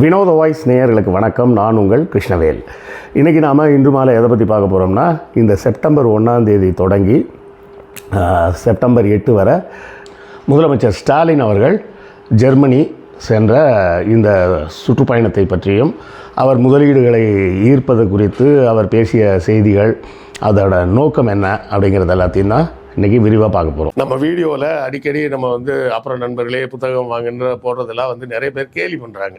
வினோத வாய்ஸ் நேயர்களுக்கு வணக்கம். நான் உங்கள் கிருஷ்ணவேல். இன்றைக்கி நாம் இன்று மாலை எதை பற்றி பார்க்க போகிறோம்னா இந்த செப்டம்பர் ஒன்றாம் தேதி தொடங்கி செப்டம்பர் எட்டு வரை முதலமைச்சர் ஸ்டாலின் அவர்கள் ஜெர்மனி சென்ற இந்த சுற்றுப்பயணத்தை பற்றியும் அவர் முதலீடுகளை ஈர்ப்பது குறித்து அவர் பேசிய செய்திகள் அதோட நோக்கம் என்ன அப்படிங்கிறது எல்லாத்தையும் தான் இன்றைக்கி விரிவாக பார்க்க போகிறோம் நம்ம வீடியோவில் அடிக்கடி நம்ம வந்து அப்புறம் நண்பர்களே புத்தகம் வாங்குன்ற போடுறதெல்லாம் வந்து நிறைய பேர் கேலி பண்ணுறாங்க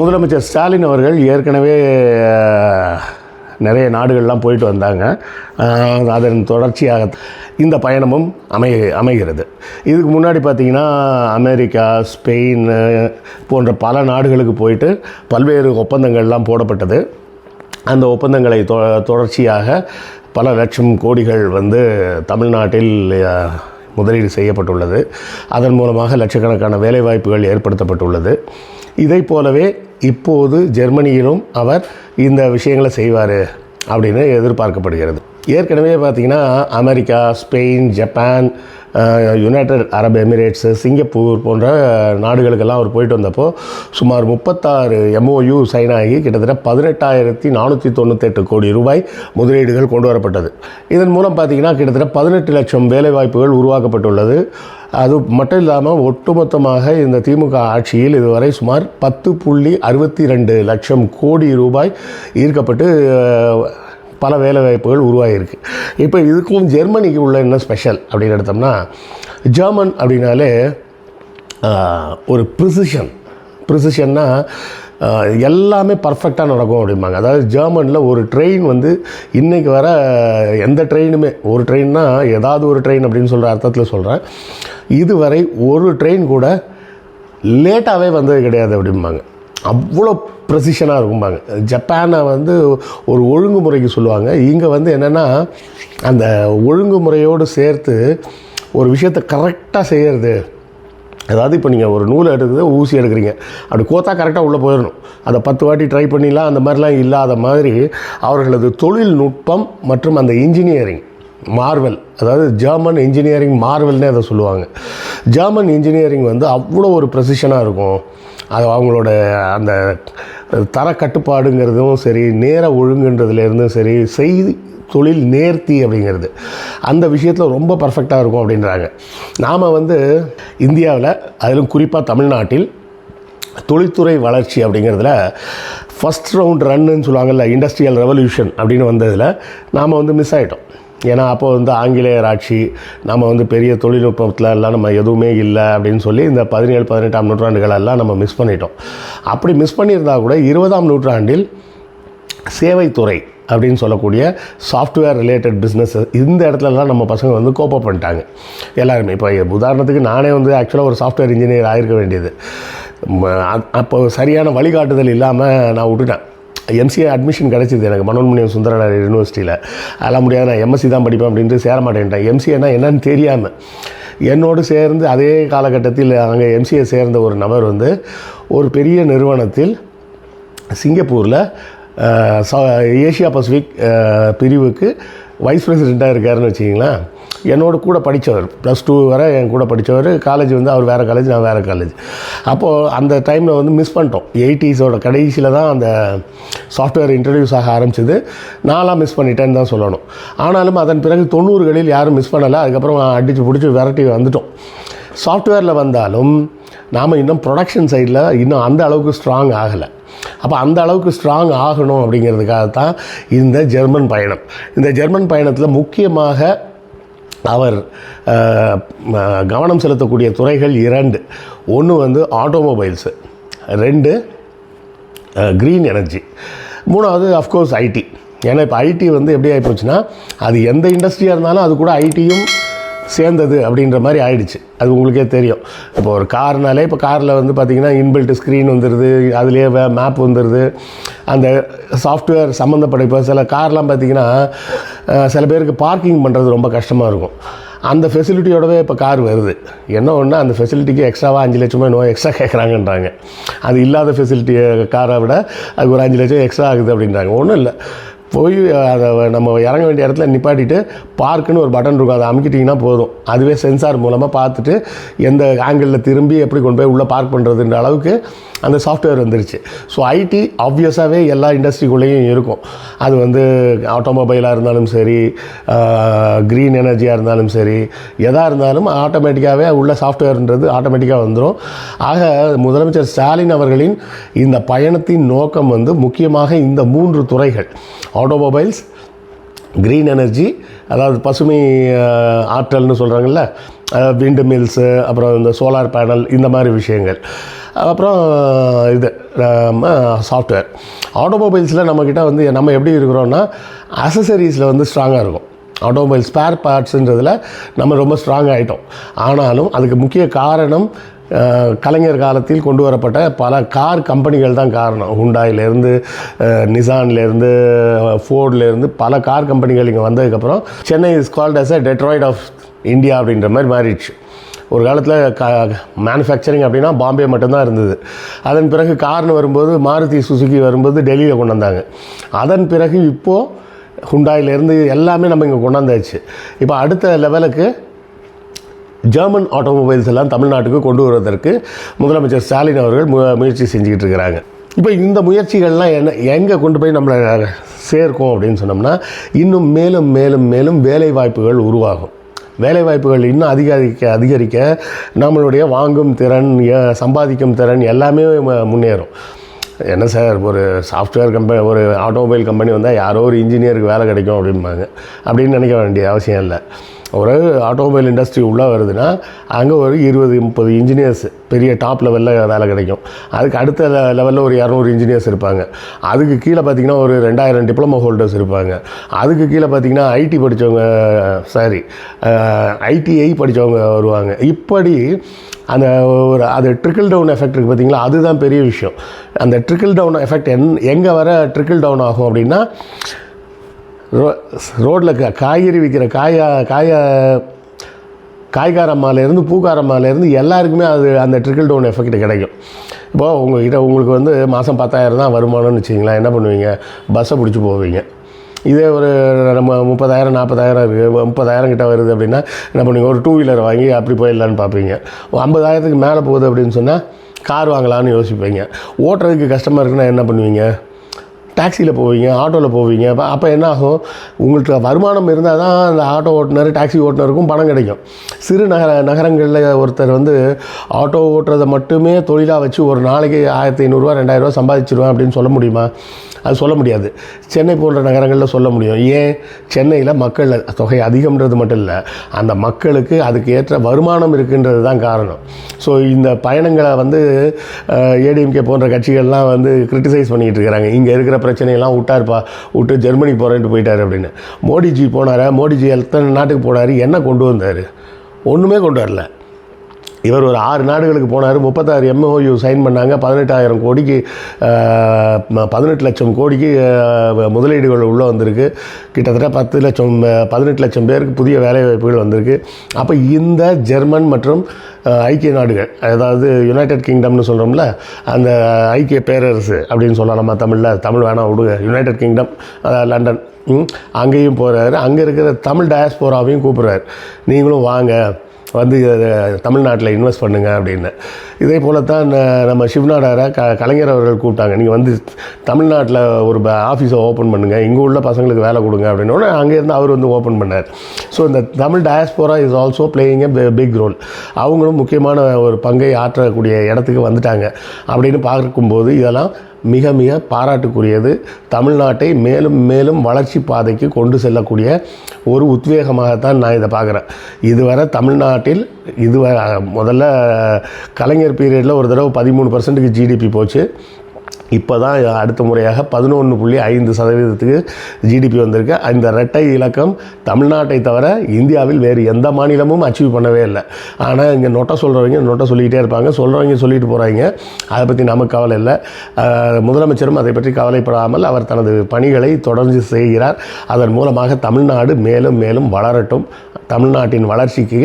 முதலமைச்சர் ஸ்டாலின் அவர்கள் ஏற்கனவே நிறைய நாடுகள்லாம் போயிட்டு வந்தாங்க. அதன் தொடர்ச்சியாக இந்த பயணமும் அமை அமைகிறது. இதுக்கு முன்னாடி பார்த்திங்கன்னா அமெரிக்கா ஸ்பெயின் போன்ற பல நாடுகளுக்கு போயிட்டு பல்வேறு ஒப்பந்தங்கள்லாம் போடப்பட்டது. அந்த ஒப்பந்தங்களை தொ தொடர்ச்சியாக பல லட்சம் கோடிகள் வந்து தமிழ்நாட்டில் முதலீடு செய்யப்பட்டுள்ளது. அதன் மூலமாக லட்சக்கணக்கான வேலைவாய்ப்புகள் ஏற்படுத்தப்பட்டுள்ளது. இதை போலவே இப்போது ஜெர்மனியிலும் அவர் இந்த விஷயங்களை செய்வார் அப்படின்னு எதிர்பார்க்கப்படுகிறது. ஏற்கனவே பார்த்திங்கன்னா America Spain Japan United Arab Emirates Singapore போன்ற நாடுகளுக்கெல்லாம் அவர் போயிட்டு வந்தப்போ சுமார் முப்பத்தாறு எம்ஓயு சைன் ஆகி கிட்டத்தட்ட பதினெட்டாயிரத்தி நானூற்றி தொண்ணூத்தெட்டு கோடி ரூபாய் முதலீடுகள் கொண்டு வரப்பட்டது. இதன் மூலம் பார்த்திங்கன்னா கிட்டத்தட்ட பதினெட்டு லட்சம் வேலைவாய்ப்புகள் உருவாக்கப்பட்டுள்ளது. அது மட்டும் இல்லாமல் ஒட்டுமொத்தமாக இந்த திமுக ஆட்சியில் இதுவரை சுமார் பத்து புள்ளி அறுபத்தி ரெண்டு லட்சம் கோடி ரூபாய் ஈர்க்கப்பட்டு பல வேலைவாய்ப்புகள் உருவாகியிருக்கு. இப்போ இதுக்கும் ஜெர்மனிக்கு உள்ள என்ன ஸ்பெஷல் அப்படின்னு எடுத்தோம்னா ஜெர்மன் அப்படின்னாலே ஒரு ப்ரிசிஷன் ப்ரிசிஷன்னா எல்லாமே பர்ஃபெக்டாக நடக்கும் அப்படிம்பாங்க. அதாவது ஜெர்மனில் ஒரு ட்ரெயின் வந்து இன்றைக்கி வர எந்த ட்ரெயினுமே ஒரு ட்ரெயின்னா ஏதாவது ஒரு ட்ரெயின் அப்படின்னு சொல்கிற அர்த்தத்தில் சொல்கிறேன் இதுவரை ஒரு ட்ரெயின் கூட லேட்டாகவே வந்தது கிடையாது அப்படிம்பாங்க. அவ்வளோ ப்ரெசிஷனாக இருக்கும்பாங்க. ஜப்பானை வந்து ஒரு ஒழுங்குமுறைக்கு சொல்லுவாங்க. இங்கே வந்து என்னென்னா அந்த ஒழுங்குமுறையோடு சேர்த்து ஒரு விஷயத்தை கரெக்டாக செய்கிறது அதாவது இப்போ நீங்கள் ஒரு நூலை எடுக்குது ஊசி எடுக்கிறீங்க. அப்படி கோத்தா கரெக்டாக உள்ளே போயிடணும் அதை பத்து வாட்டி ட்ரை பண்ணிலாம் அந்த மாதிரிலாம் இல்லாத மாதிரி அவர்களது தொழில்நுட்பம் மற்றும் அந்த இன்ஜினியரிங் மார்வல் அதாவது ஜெர்மன் இன்ஜினியரிங் மார்வல்னே அதை சொல்லுவாங்க. ஜெர்மன் இன்ஜினியரிங் வந்து அவ்வளோ ஒரு ப்ரெசிஷனாக இருக்கும். அது அவங்களோட அந்த தர கட்டுப்பாடுங்கிறதும் சரி நேர ஒழுங்குன்றதுலேருந்தும் சரி செய்தி தொழில் நேர்த்தி அப்படிங்கிறது. அந்த விஷயத்தில் ரொம்ப பர்ஃபெக்டாக இருக்கும் அப்படின்றாங்க. நாம் வந்து இந்தியாவில் அதிலும் குறிப்பாக தமிழ்நாட்டில் தொழில்துறை வளர்ச்சி அப்படிங்கிறதுல ஃபஸ்ட் ரவுண்ட் ரன்னுன்னு சொல்லுவாங்கல்ல இண்டஸ்ட்ரியல் ரெவல்யூஷன் அப்படின்னு வந்ததில் நாம் வந்து மிஸ் ஆகிட்டோம் ஏன்னா அப்போ வந்து ஆங்கிலேயர் ஆட்சி நம்ம வந்து பெரிய தொழில்நுட்பத்தில் எல்லாம் நம்ம எதுவுமே இல்லை அப்படின்னு சொல்லி இந்த பதினேழு பதினெட்டாம் நூற்றாண்டுகளெல்லாம் நம்ம மிஸ் பண்ணிட்டோம். அப்படி மிஸ் பண்ணியிருந்தா கூட இருபதாம் நூற்றாண்டில் சேவைத்துறை அப்படின்னு சொல்லக்கூடிய சாஃப்ட்வேர் ரிலேட்டட் பிஸ்னஸ் இந்த இடத்துலலாம் நம்ம பசங்க வந்து கோப்பப் பண்ணிட்டாங்க. எல்லாருமே. இப்போ உதாரணத்துக்கு நானே வந்து ஆக்சுவலாக ஒரு சாஃப்ட்வேர் இன்ஜினியர் ஆயிருக்க வேண்டியது. அப்போ சரியான வழிகாட்டுதல் இல்லாமல் நான் விட்டுட்டேன். எம்சிஏ அட்மிஷன் கிடச்சிது எனக்கு. மனோன்மணியம் சுந்தரனார் யூனிவர்சிட்டியில் அதெல்லாம் முடியாது நான் எம்எஸ்சி தான் படிப்பேன் அப்படின்ட்டு சேர மாட்டேன்ட்டேன் எம்சிஏனா என்னன்னு தெரியாமல் என்னோடு சேர்ந்து அதே காலகட்டத்தில் அங்கே எம்சிஏ சேர்ந்த ஒரு நபர் வந்து ஒரு பெரிய நிறுவனத்தில் சிங்கப்பூரில் ஏஷியா ஏசியா பசிபிக் பிரிவுக்கு வைஸ் பிரசிடெண்ட்டாக இருக்காருன்னு வச்சிங்களேன் என்னோட கூட படித்தவர் ப்ளஸ் டூ வரை என் கூட படித்தவர் காலேஜ் வந்து அவர் வேறு காலேஜ் நான் வேறு காலேஜ் அப்போது அந்த டைமில் வந்து மிஸ் பண்ணிட்டோம். எயிட்டிஸோட கடைசியில் தான் அந்த சாஃப்ட்வேர் இன்ட்ரடியூஸ் ஆக ஆரம்பிச்சது. நான்லாம் மிஸ் பண்ணிட்டேன்னு தான் சொல்லணும். ஆனாலும் அதன் பிறகு தொண்ணூறுகளில் யாரும் மிஸ் பண்ணலை. அதுக்கப்புறம் அடித்து பிடிச்சி விரட்டி வந்துட்டோம். சாஃப்ட்வேரில் வந்தாலும் நாம் இன்னும் ப்ரொடக்ஷன் சைடில் இன்னும் அந்த அளவுக்கு ஸ்ட்ராங் ஆகலை. அப்போ அந்த அளவுக்கு ஸ்ட்ராங் ஆகணும் அப்படிங்கிறதுக்காக தான் இந்த ஜெர்மன் பயணம். இந்த ஜெர்மன் பயணத்தில் முக்கியமாக அவர் கவனம் செலுத்தக்கூடிய துறைகள் இரண்டு. ஒன்று வந்து ஆட்டோமொபைல்ஸு ரெண்டு க்ரீன் எனர்ஜி மூணாவது அஃப்கோர்ஸ் ஐடி ஏன்னா இப்போ ஐடி வந்து எப்படி ஆகிப்போச்சுன்னா அது எந்த இண்டஸ்ட்ரியாக இருந்தாலும் அது கூட ஐடியும் சேர்ந்தது அப்படின்ற மாதிரி ஆயிடுச்சு. அது உங்களுக்கே தெரியும். இப்போ ஒரு கார்னாலே இப்போ காரில் வந்து பார்த்திங்கன்னா இன்பில்ட் ஸ்க்ரீன் வந்துடுது அதுலேயே மேப் வந்துடுது அந்த சாஃப்ட்வேர் சம்மந்தப்பட்ட இப்போ சில கார்லாம் பார்த்திங்கன்னா சில பேருக்கு பார்க்கிங் பண்ணுறது ரொம்ப கஷ்டமாக இருக்கும். அந்த ஃபெசிலிட்டியோடவே இப்போ கார் வருது. என்ன ஒன்று அந்த ஃபெசிலிட்டிக்கு எக்ஸ்ட்ராவாக அஞ்சு லட்சமோ என்னவோ எக்ஸ்ட்ரா கேட்குறாங்கன்றாங்க அது இல்லாத ஃபெசிலிட்டியை காரை விட அதுக்கு ஒரு அஞ்சு லட்சம் எக்ஸ்ட்ரா ஆகுது அப்படின்றாங்க. ஒன்றும் இல்லை. போய் அதை நம்ம இறங்க வேண்டிய இடத்துல நிப்பாட்டிட்டு பார்க்குன்னு ஒரு பட்டன் இருக்கும். அதை அமுக்கிட்டிங்கன்னா போதும். அதுவே சென்சார் மூலமாக பார்த்துட்டு எந்த ஆங்கிளில் திரும்பி எப்படி கொண்டு போய் உள்ளே பார்க் பண்ணுறதுன்ற அளவுக்கு அந்த சாஃப்ட்வேர் வந்துருச்சு. ஸோ ஐடி ஆப்வியஸாகவே எல்லா இண்டஸ்ட்ரிக்குள்ளேயும் இருக்கும். அது வந்து ஆட்டோமொபைலாக இருந்தாலும் சரி க்ரீன் எனர்ஜியாக இருந்தாலும் சரி எதாக இருந்தாலும் ஆட்டோமேட்டிக்காகவே உள்ள சாஃப்ட்வேர்ன்றது ஆட்டோமேட்டிக்காக வந்துடும் ஆக முதலமைச்சர் ஸ்டாலின் அவர்களின் இந்த பயணத்தின் நோக்கம் வந்து முக்கியமாக இந்த மூன்று துறைகள் ஆட்டோமொபைல்ஸ் க்ரீன் எனர்ஜி அதாவது பசுமை ஆற்றல்னு சொல்கிறாங்கல்ல விண்டு மில்ஸு அப்புறம் இந்த சோலார் பேனல் இந்த மாதிரி விஷயங்கள். அப்புறம் இது சாஃப்ட்வேர் ஆட்டோமொபைல்ஸில் நம்மக்கிட்ட வந்து நம்ம எப்படி இருக்கிறோன்னா அசசரிஸில் வந்து ஸ்ட்ராங்காக இருக்கும். ஆட்டோமொபைல் ஸ்பேர் பார்ட்ஸுன்றதில் நம்ம ரொம்ப ஸ்ட்ராங் ஆகிட்டோம் ஆனாலும் அதுக்கு முக்கிய காரணம் கலைஞர் காலத்தில் கொண்டு வரப்பட்ட பல கார் கம்பெனிகள் தான் காரணம். ஹுண்டாயிலேருந்து நிசான்லேருந்து ஃபோர்ட்லேருந்து பல கார் கம்பெனிகள் இங்கே வந்ததுக்கப்புறம் Chennai is called as a Detroit of India அப்படின்ற மாதிரி மாறிடுச்சு. ஒரு காலத்தில் க மேனுஃபேக்சரிங் அப்படின்னா பாம்பே மட்டும்தான் இருந்தது. அதன் பிறகு கார்னு வரும்போது மாருதி சுசுகி வரும்போது டெல்லியில் கொண்டு வந்தாங்க. அதன் பிறகு இப்போது ஹுண்டாயிலேருந்து எல்லாமே நம்ம இங்கே கொண்டாந்தாச்சு இப்போ அடுத்த லெவலுக்கு ஜெர்மன் ஆட்டோமொபைல்ஸ் எல்லாம் தமிழ்நாட்டுக்கு கொண்டு வருவதற்கு முதலமைச்சர் ஸ்டாலின் அவர்கள் மு முயற்சி செஞ்சுக்கிட்டு இருக்கிறாங்க. இப்போ இந்த முயற்சிகள்லாம் என்ன எங்கே கொண்டு போய் நம்மளை சேர்க்கும் அப்படின்னு சொன்னோம்னா இன்னும் மேலும் மேலும் மேலும் வேலை வாய்ப்புகள் உருவாகும். வேலை வாய்ப்புகள் இன்னும் அதிகரிக்க அதிகரிக்க நம்மளுடைய வாங்கும் திறன் சம்பாதிக்கும் திறன் எல்லாமே முன்னேறும். என்ன சார் ஒரு சாஃப்ட்வேர் கம்பெனி ஒரு ஆட்டோமொபைல் கம்பெனி வந்தால் யாரோ ஒரு இன்ஜினியருக்கு வேலை கிடைக்கும் அப்படிம்பாங்க. அப்படின்னு நினைக்க வேண்டிய அவசியம் இல்லை. ஒரு ஆட்டோமொபைல் இண்டஸ்ட்ரி உள்ளே வருதுன்னா அங்கே ஒரு இருபது முப்பது இன்ஜினியர்ஸ் பெரிய டாப் லெவலில் வேலை கிடைக்கும். அதுக்கு அடுத்த லெவலில் ஒரு இரநூறு இன்ஜினியர்ஸ் இருப்பாங்க. அதுக்கு கீழே பார்த்தீங்கன்னா ஒரு ரெண்டாயிரம் டிப்ளமோ ஹோல்டர்ஸ் இருப்பாங்க. அதுக்கு கீழே பார்த்தீங்கன்னா ஐடி படித்தவங்க சாரி ஐடிஐ படித்தவங்க வருவாங்க. இப்படி அந்த ஒரு அது ட்ரிக்கிள் டவுன் எஃபெக்ட் இருக்குது பார்த்தீங்களா அதுதான் பெரிய விஷயம். அந்த ட்ரிக்கிள் டவுன் எஃபெக்ட் என் எங்கே வர ட்ரிக்கிள் டவுன் ஆகும் அப்படின்னா ரோ ரோட்டில் க காய்கறி விற்கிற காயா காய காய்காரம்மாலேருந்து பூக்காரம்மாலேருந்து எல்லாருக்குமே அது அந்த ட்ரிக்கிள் டவுன் எஃபெக்ட் கிடைக்கும். இப்போது உங்ககிட்ட உங்களுக்கு வந்து மாதம் பத்தாயிரம் தான் வருமானம்னு வச்சிங்களேன் என்ன பண்ணுவீங்க? பஸ்ஸை பிடிச்சி போவீங்க. இதே ஒரு நம்ம முப்பதாயிரம் நாற்பதாயிரம் இருக்குது முப்பதாயிரம் கிட்ட வருது அப்படின்னா என்ன பண்ணுவீங்க? ஒரு டூ வீலர் வாங்கி அப்படி போயிடலான்னு பார்ப்பீங்க. ஐம்பதாயிரத்துக்கு மேலே போகுது அப்படின்னு சொன்னால் கார் வாங்கலாம்னு யோசிப்பீங்க. ஓட்டுறதுக்கு கஷ்டமாக இருக்குன்னா என்ன பண்ணுவீங்க? டாக்ஸியில் போவீங்க ஆட்டோவில் போவீங்க அப்போ அப்போ என்ன ஆகும் உங்களுக்கு வருமானம் இருந்தால் தான் அந்த ஆட்டோ ஓட்டுநர் டாக்ஸி ஓட்டுநருக்கும் பணம் கிடைக்கும். சிறு நகர நகரங்களில் ஒருத்தர் வந்து ஆட்டோ ஓட்டுறதை மட்டுமே தொழிலாக வச்சு ஒரு நாளைக்கு ஆயிரத்தி ஐநூறுரூவா ரெண்டாயிரரூவா சம்பாதிச்சிருவேன் அப்படின்னு சொல்ல முடியுமா? அது சொல்ல முடியாது. சென்னை போன்ற நகரங்களில் சொல்ல முடியும். ஏன்? சென்னையில் மக்கள் தொகை அதிகம்ன்றது மட்டும் இல்லை அந்த மக்களுக்கு அதுக்கு ஏற்ற வருமானம் இருக்குன்றது தான் காரணம். ஸோ இந்த பயணங்களை வந்து ஏடிஎம்கே போன்ற கட்சிகள்லாம் வந்து கிரிட்டிசைஸ் பண்ணிக்கிட்டு இருக்கிறாங்க. இங்கே இருக்கிற பிரச்சனையெல்லாம் விட்டார்ப்பா விட்டு ஜெர்மனி போகிறேன்ட்டு போயிட்டார் அப்படின்னு. மோடிஜி போனார்? மோடிஜி எத்தனை நாட்டுக்கு போனார்? என்ன கொண்டு வந்தார்? ஒன்றுமே கொண்டு வரல. இவர் ஒரு ஆறு நாடுகளுக்கு போனார் முப்பத்தாறு எம்ஓயு சைன் பண்ணாங்க பதினெட்டாயிரம் கோடிக்கு பதினெட்டு லட்சம் கோடிக்கு முதலீடுகள் உள்ளே வந்திருக்கு. கிட்டத்தட்ட பத்து லட்சம் பதினெட்டு லட்சம் பேருக்கு புதிய வேலைவாய்ப்புகள் வந்திருக்கு. அப்போ இந்த ஜெர்மன் மற்றும் ஐக்கிய நாடுகள் அதாவது யுனைடெட் கிங்டம்னு சொல்கிறோம்ல அந்த ஐக்கிய பேரரசு அப்படின்னு சொல்லலாம் நம்ம தமிழில் தமிழ் வேணாம் விடுங்க. யுனைடெட் கிங்டம் அதாவது லண்டன் அங்கேயும் போகிறாரு அங்கே இருக்கிற தமிழ் டயஸ்போராவையும் கூப்பிட்றாரு. நீங்களும் வாங்க. வந்து தமிழ்நாட்டில் இன்வெஸ்ட் பண்ணுங்க அப்படின்னு. இதே போல தான் நம்ம சிவநாடாரை க கலைஞர் அவர்கள் கூப்பிட்டாங்க. நீங்கள் வந்து தமிழ்நாட்டில் ஒரு ஆஃபீஸை ஓப்பன் பண்ணுங்கள் இங்கே உள்ள பசங்களுக்கு வேலை கொடுங்க அப்படின்னோடனே அங்கேருந்து அவர் வந்து ஓப்பன் பண்ணார். ஸோ இந்த Tamil diaspora is also playing a big role அவங்களும் முக்கியமான ஒரு பங்கை ஆற்றக்கூடிய இடத்துக்கு வந்துட்டாங்க. அப்படின்னு பார்க்கும்போது இதெல்லாம் மிக மிக பாராட்டுக்குரியது. தமிழ்நாட்டை மேலும் மேலும் வளர்ச்சி பாதைக்கு கொண்டு செல்லக்கூடிய ஒரு உத்வேகமாகத்தான் நான் இதை பார்க்குறேன். இதுவரை தமிழ்நாட்டில் இதுவரை முதல்ல கலைஞர் பீரியடில் ஒரு தடவை பதிமூணு பர்சன்ட்டுக்கு ஜிடிபி போச்சு. இப்போ தான் அடுத்த முறையாக பதினொன்று புள்ளி ஐந்து சதவீதத்துக்கு ஜிடிபி வந்திருக்கு. அந்த ரெட்டை இலக்கம் தமிழ்நாட்டை தவிர இந்தியாவில் வேறு எந்த மாநிலமும் அச்சீவ் பண்ணவே இல்லை. ஆனால் இங்கே நொட்டை சொல்கிறவங்க நொட்டை சொல்லிக்கிட்டே இருப்பாங்க. சொல்கிறவங்க சொல்லிட்டு போகிறாங்க அதை பற்றி நமக்கு கவலை இல்லை. முதலமைச்சரும் அதை பற்றி கவலைப்படாமல் அவர் தனது பணிகளை தொடர்ந்து செய்கிறார். அதன் மூலமாக தமிழ்நாடு மேலும் மேலும் வளரட்டும். தமிழ்நாட்டின் வளர்ச்சிக்கு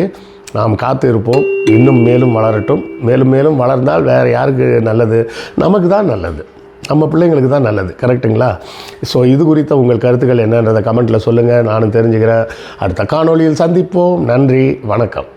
நாம் காத்து இருப்போம் இன்னும் மேலும் வளரட்டும். மேலும் மேலும் வளர்ந்தால் வேறு யாருக்கு நல்லது? நமக்கு தான் நல்லது. நம்ம பிள்ளைங்களுக்கு தான் நல்லது கரெக்ட்டுங்களா ஸோ இது குறித்த உங்கள் கருத்துக்கள் என்னன்றதை கமெண்ட்டில் சொல்லுங்கள் நானும் தெரிஞ்சுக்கிறேன். அடுத்த காணொளியில் சந்திப்போம். நன்றி வணக்கம்.